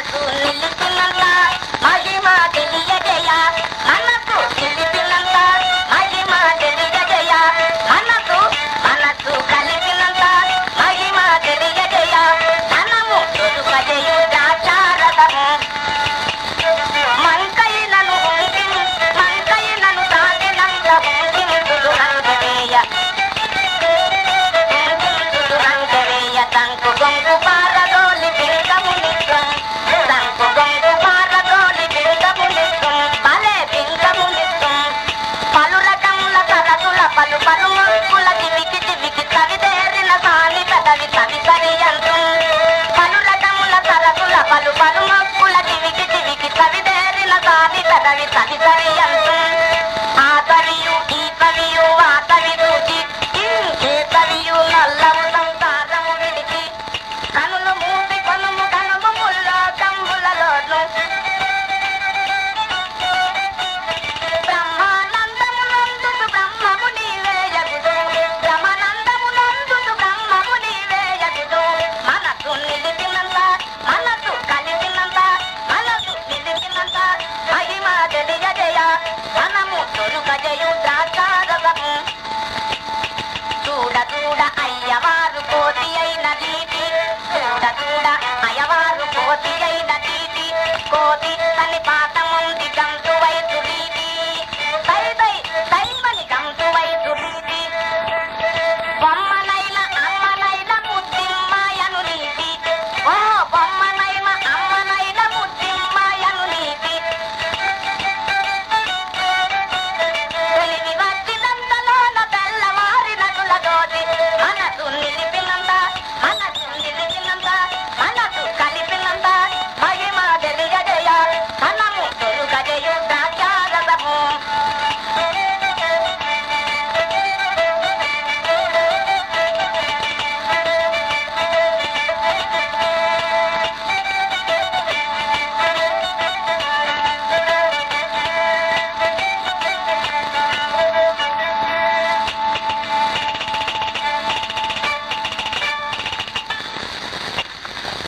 మనసు నిలిచినంత మహిమ Dale, dale, dale,